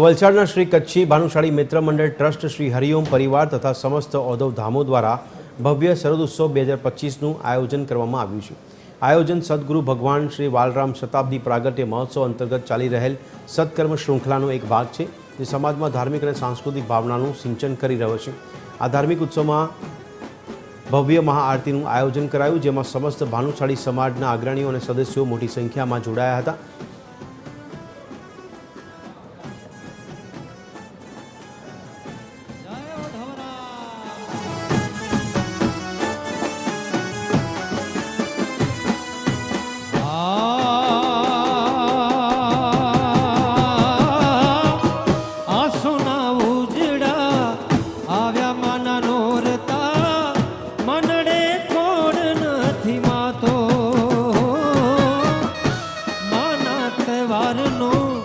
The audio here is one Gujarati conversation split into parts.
વલસાડના શ્રી કચ્છી ભાનુશાળી મિત્ર મંડળ ટ્રસ્ટ શ્રી હરિઓમ પરિવાર તથા સમસ્ત ઔધવ ધામો દ્વારા ભવ્ય શરદ ઉત્સવ બે હજાર પચીસનું આયોજન કરવામાં આવ્યું છે. આયોજન સદગુરુ ભગવાન શ્રી વાલરામ શતાબ્દી પ્રાગટ્ય મહોત્સવ અંતર્ગત ચાલી રહેલ સત્કર્મ શૃંખલાનો એક ભાગ છે, જે સમાજમાં ધાર્મિક અને સાંસ્કૃતિક ભાવનાનું સિંચન કરી રહ્યો છે. આ ધાર્મિક ઉત્સવમાં ભવ્ય મહાઆરતીનું આયોજન કરાયું, જેમાં સમસ્ત ભાનુશાળી સમાજના અગ્રણીઓ અને સદસ્યો મોટી સંખ્યામાં જોડાયા હતા. તહેવારનો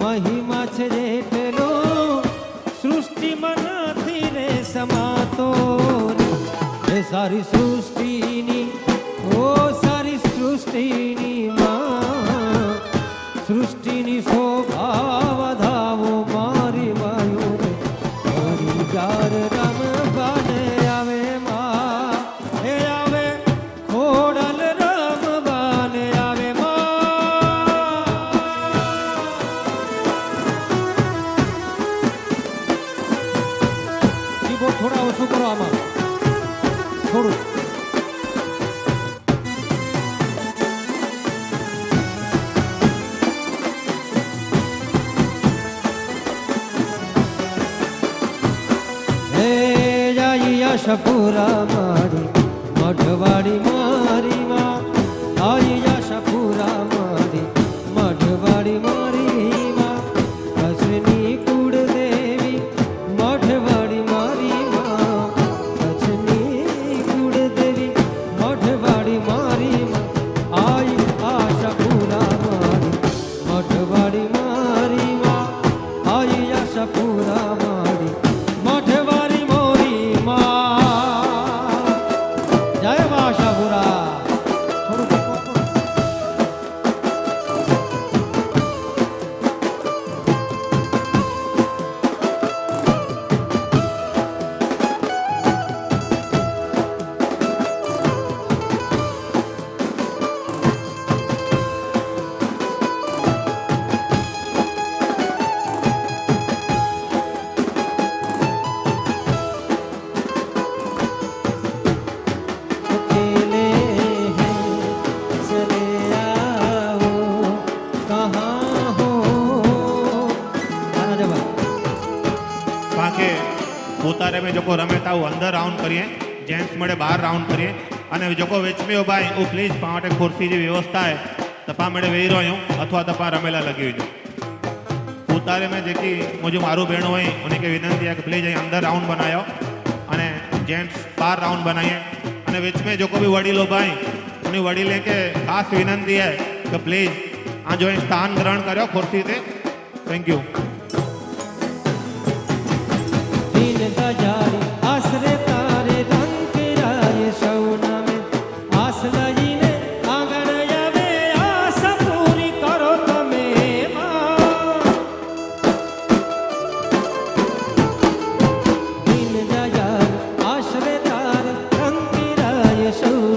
મહિમા છે જેટલો સૃષ્ટિમાં નથી રે સમાતો એ સારી સૃષ્ટિની, ઓ સારી સૃષ્ટિની માં. સૃષ્ટિની શોભા વધાવો મારી વાયુ મારી જાઈ આશાપુરા મારી મઢવાડી એટલે મેં જોકો રમેતા હું અંદર રાઉન્ડ કરીએ. જેન્ટ્સ મળે બહાર રાઉન્ડ કરીએ. અને જોકો વેચમ્યો ભાઈ, હું પ્લીઝ પા માટે ખુરશી જે વ્યવસ્થા હે તપા મળે વેહી રહ્યો હું અથવા તપા રમેલા લગી હોય હું તારે મેં જેથી મુજબ મારું બહેણ હોય ઉની કે વિનંતી કે પ્લીઝ અહીં અંદર રાઉન્ડ બનાવ્યો અને જેન્ટ્સ બહાર રાઉન્ડ બનાવીએ. અને વેચમે જોકો બી વડીલો ભાઈ ઉની વડીલે કે ખાસ વિનંતી હે કે પ્લીઝ આ જો સ્થાન ગ્રહણ કર્યો ખુરશી તે. Thank you I show.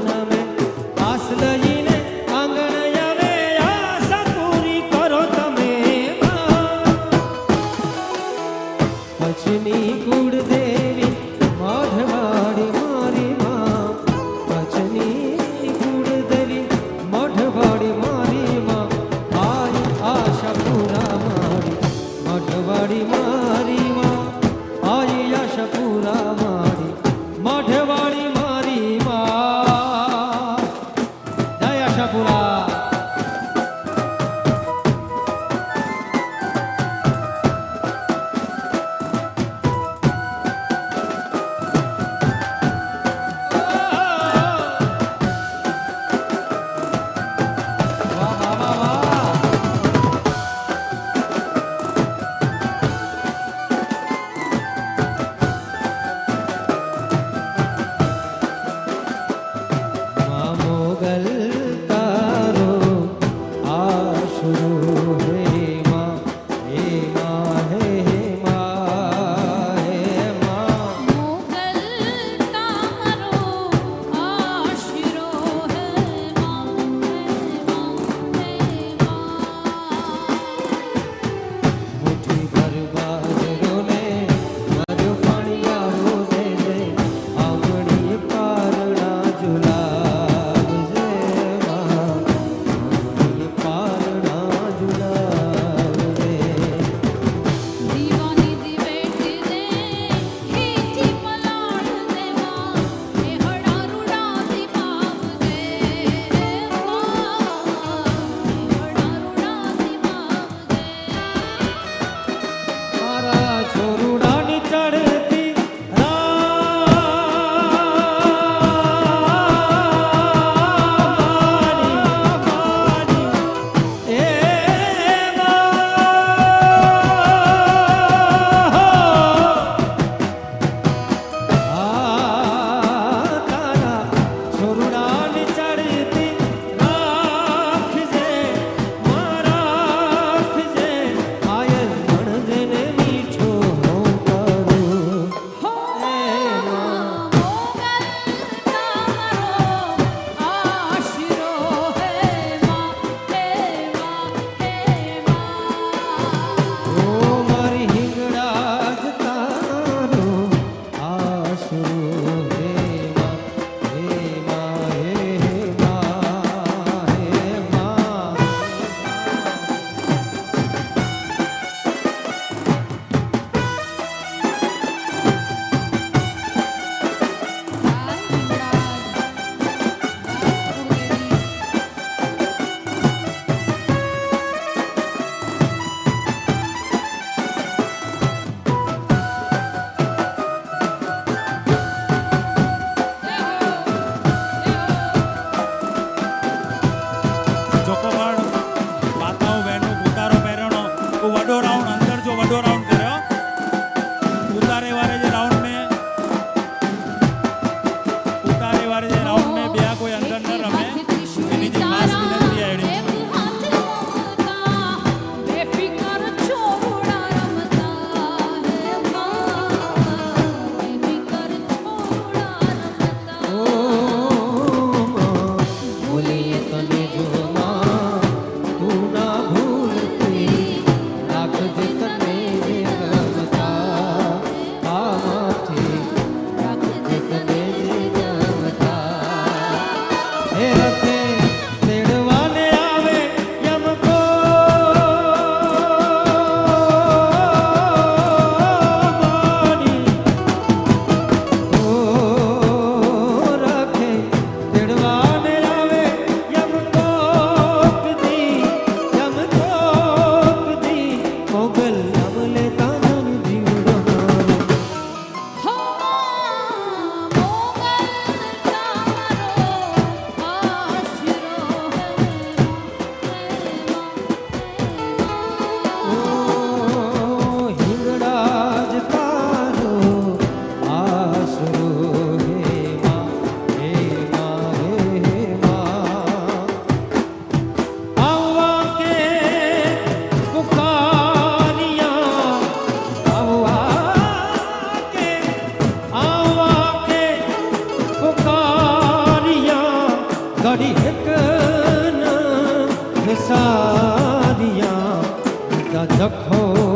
যখন